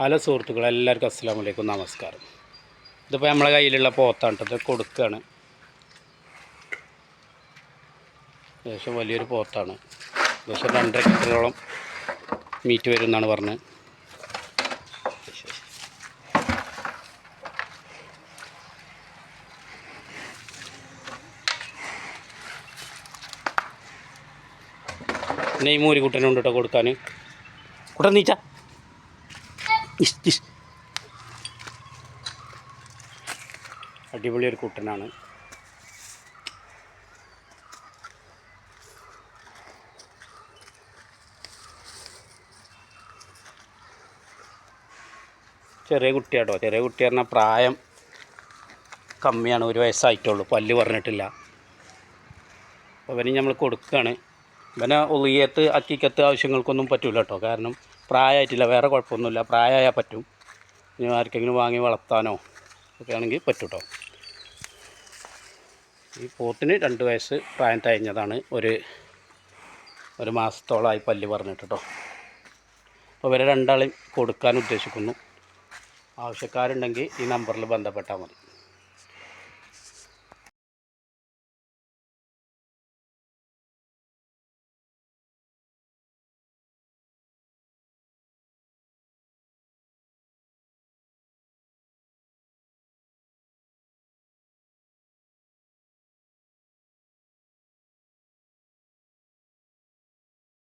Hello സുഹൃത്തുക്കളെ എല്ലാവർക്കും അസ്സാം വലൈക്കും നമസ്കാരം. ഇതിപ്പോൾ നമ്മളെ കയ്യിലുള്ള പോത്താണ് കൊടുക്കുകയാണ് ഏകദേശം വലിയൊരു പോത്താണ്. ഏകദേശം രണ്ടര കിലോളം മീറ്റ് വരും എന്നാണ് പറഞ്ഞത്. പിന്നെ ഈ മൂരിക്കുട്ടനുണ്ട് കേട്ടോ കൊടുക്കാൻ കുട്ടൻ നീച്ച. ഇഷ് ഇഷ്. അടിപൊളി ഒരു കുട്ടനാണ്. ചെറിയ കുട്ടിയാട്ടോ. ചെറിയ കുട്ടി പറഞ്ഞാൽ പ്രായം കമ്മിയാണ്. ഒരു വയസ്സായിട്ടുള്ളൂ. പല്ല് പറഞ്ഞിട്ടില്ല. അപ്പോൾ ഇവന് നമ്മൾ കൊടുക്കുകയാണ് ഇവനെ ഒളിയത്ത് അക്കിക്കത്ത് ആവശ്യങ്ങൾക്കൊന്നും പറ്റില്ല കേട്ടോ കാരണം പ്രായമായിട്ടില്ല വേറെ കുഴപ്പമൊന്നുമില്ല. പ്രായമായാൽ പറ്റും. ഇനി ആർക്കെങ്കിലും വാങ്ങി വളർത്താനോ ഒക്കെ ആണെങ്കിൽ പറ്റും കേട്ടോ ഈ പോത്തിന് രണ്ട് വയസ്സ് പ്രായം തഴഞ്ഞതാണ് ഒരു ഒരു മാസത്തോളമായി പല്ല് പറഞ്ഞിട്ട് കേട്ടോ അപ്പോൾ ഇവരെ രണ്ടാളെയും കൊടുക്കാൻ ഉദ്ദേശിക്കുന്നു. ആവശ്യക്കാരുണ്ടെങ്കിൽ ഈ നമ്പറിൽ ബന്ധപ്പെട്ടാൽ മതി.